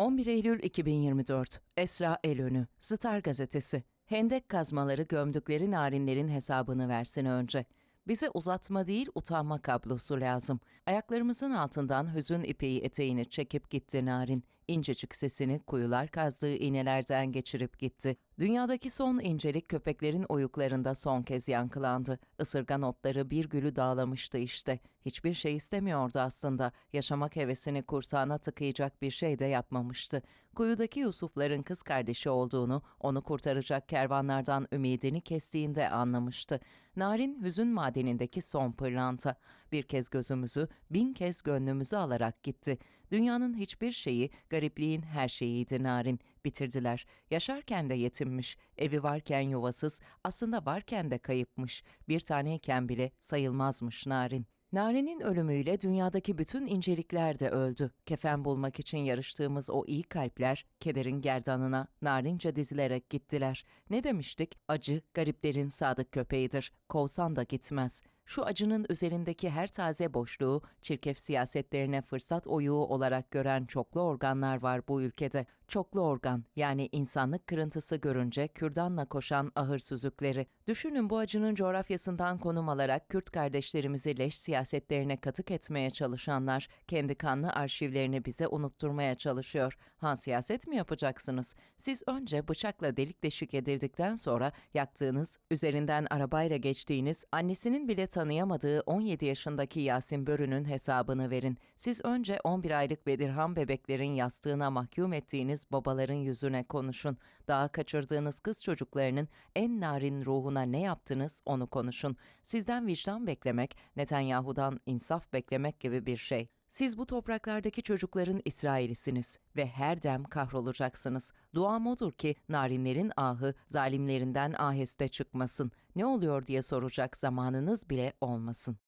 11 Eylül 2024 Esra Elönü Star Gazetesi Hendek kazmaları gömdükleri narinlerin hesabını versin önce. Bize uzatma değil utanma kablosu lazım. Ayaklarımızın altından hüzün ipeği eteğini çekip gitti narin. İncecik sesini kuyular kazdığı iğnelerden geçirip gitti. Dünyadaki son incelik köpeklerin oyuklarında son kez yankılandı. Isırgan otları bir gülü dağlamıştı işte. Hiçbir şey istemiyordu aslında. Yaşamak hevesini kursağına tıkayacak bir şey de yapmamıştı. Kuyudaki Yusufların kız kardeşi olduğunu, onu kurtaracak kervanlardan ümidini kestiğinde anlamıştı. Narin hüzün madenindeki son pırlanta. Bir kez gözümüzü, bin kez gönlümüzü alarak gitti. Dünyanın hiçbir şeyi, garipliğin her şeyiydi Narin. Bitirdiler. Yaşarken de yetinmiş, evi varken yuvasız, aslında varken de kayıpmış. Bir taneyken bile sayılmazmış Narin. Narin'in ölümüyle dünyadaki bütün incelikler de öldü. Kefen bulmak için yarıştığımız o iyi kalpler, kederin gerdanına narince dizilerek gittiler. Ne demiştik? Acı, gariplerin sadık köpeğidir. Kovsan da gitmez. Şu acının üzerindeki her taze boşluğu, çirkef siyasetlerine fırsat oyuğu olarak gören çoklu organlar var bu ülkede. Çoklu organ, yani insanlık kırıntısı görünce kürdanla koşan ahır süzükleri. Düşünün bu acının coğrafyasından konum alarak Kürt kardeşlerimizi leş siyasetlerine katık etmeye çalışanlar, kendi kanlı arşivlerini bize unutturmaya çalışıyor. Ha siyaset mi yapacaksınız? Siz önce bıçakla delik deşik edildikten sonra yaktığınız, üzerinden arabayla geçtiğiniz, annesinin bile tanıyamadığı 17 yaşındaki Yasin Börü'nün hesabını verin. Siz önce 11 aylık Bedirhan bebeklerin yastığına mahkum ettiğiniz babaların yüzüne konuşun. Daha kaçırdığınız kız çocuklarının en narin ruhuna ne yaptınız onu konuşun. Sizden vicdan beklemek, Netanyahu'dan insaf beklemek gibi bir şey. Siz bu topraklardaki çocukların İsrail'isiniz ve her dem kahrolacaksınız. Duam odur ki narinlerin ahı zalimlerinden aheste çıkmasın. Ne oluyor diye soracak zamanınız bile olmasın.